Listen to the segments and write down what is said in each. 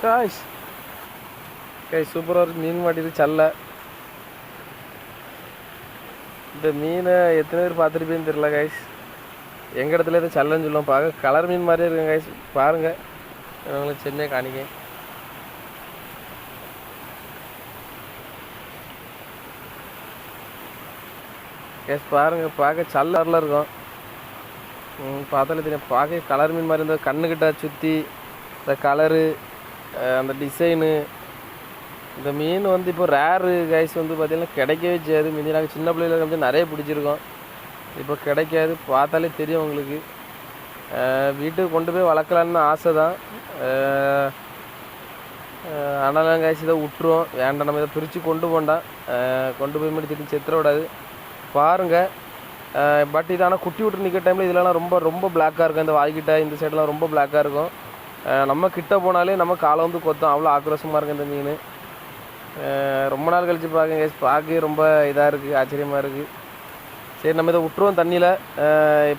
Guys காய் சூப்பராக இருக்குது மீன் மாட்டிது சல்ல. இந்த மீனை எத்தனை பேர் பார்த்துருப்பேன்னு தெரில கைஸ் எங்கள் இடத்துல எதுவும் சல்லன்னு சொல்லுவோம் பார்க்க கலர் மீன் மாதிரியே இருக்குங்க கைஸ் பாருங்கள் உங்களுக்கு சென்னை காணிக்க கேஸ் பாருங்கள் பார்க்க சல்லரில் இருக்கும். பார்த்தாலே தெரியும். பார்க்க கலர் மீன் மாதிரி இருந்தால் கண்ணுக்கிட்ட சுற்றி இந்த கலரு அந்த டிசைனு இந்த மீன் வந்து இப்போ ரேரு கைஸ் வந்து பார்த்திங்கன்னா கிடைக்கவே செய்யாது. மீதி நாங்கள் சின்ன பிள்ளையில வந்து நிறைய பிடிச்சிருக்கோம். இப்போ கிடைக்காது பார்த்தாலே தெரியும் உங்களுக்கு. வீட்டுக்கு கொண்டு போய் வளர்க்கலான்னு ஆசை தான் ஆனாலும் காய்ச்சி இதை விட்டுருவோம். வேண்டாம் நம்ம இதை பிரித்து கொண்டு போண்டாம் கொண்டு போய் மட்டும் திடீர்னு செத்துற விடாது பாருங்கள் பட் இது ஆனால் குட்டி விட்டு நிற்கிற டைமில் இதெல்லாம் ரொம்ப ரொம்ப பிளாக்காக இருக்கும். இந்த வாய்க்கிட்ட இந்த சைடெலாம் ரொம்ப பிளாக்காக இருக்கும். நம்ம கிட்ட போனாலே நம்ம காலை வந்து கொத்தும். அவ்வளோ ஆக்ரோஷமாக இருக்குது இந்த மீன். ரொம்ப நாள் கழித்து பார்க்க guys. பார்க்க ரொம்ப இதாக இருக்குது ஆச்சரியமாக இருக்குது சரி நம்ம இதை விட்டுருவோம் தண்ணியில்.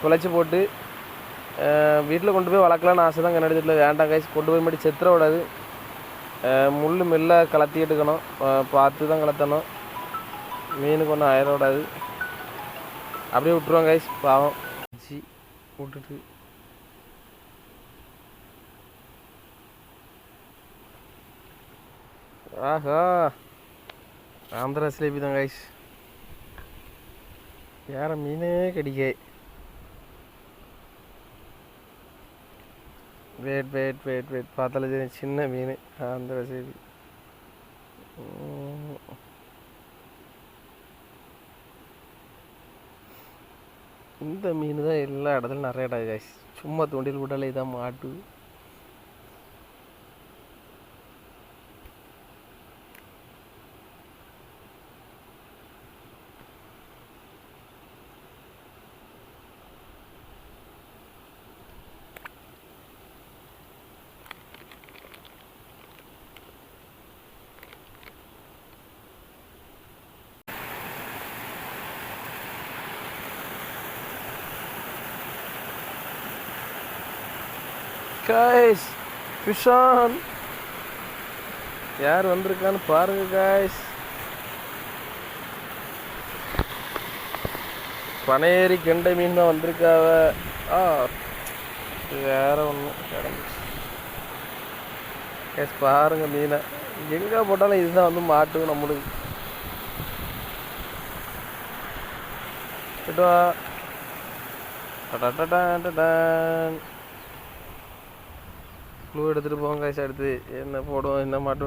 பிழைச்சி போட்டு வீட்டில் கொண்டு போய் வளர்க்கலான்னு ஆசை தான் கண்ணாடி தொட்டில். வேண்டாம் கைஸ் கொண்டு போய் மட்டும் செத்துற விடாது. முள் மெல்ல கலத்தி எடுக்கணும். பார்த்து தான் கலத்தணும். மீனுக்கு ஒன்றும் ஆயிட விடாது. அப்படியே விட்டுருவோம் கைஸ் பாவம். ஜி விட்டுட்டு ஆஹா. ஆந்திரா சிலேபி தான் காய்ஸ் வேற மீனே கிடைக்க வெயிட் வெயிட் வெயிட் வெயிட் பார்த்தாலே தெரியும் சின்ன மீன் ஆந்திரா சிலேபி இந்த மீன் தான் எல்லா இடத்துலையும் நிறைய இடம் காய்ஸ் சும்மா தூண்டில் விடலை தான் மாட்டு. காய்ஸ் விஷான் யார் வந்திருக்கான்னு பாருங்க காய்ஸ் பனையேறி கெண்டை மீன் தான் வந்திருக்காவ. ஆ இது வேற ஒன்று கிடந்துச்சு. கைஸ் பாருங்க மீனை. எங்கே போட்டாலும் இதுதான் வந்து மாட்டும் நம்மளுக்கு. டடா. டடா டடான் க்ளூ எடுத்துகிட்டு போங்க கைஸ் அடுத்து என்ன போடுவோம் என்ன மாட்டோம்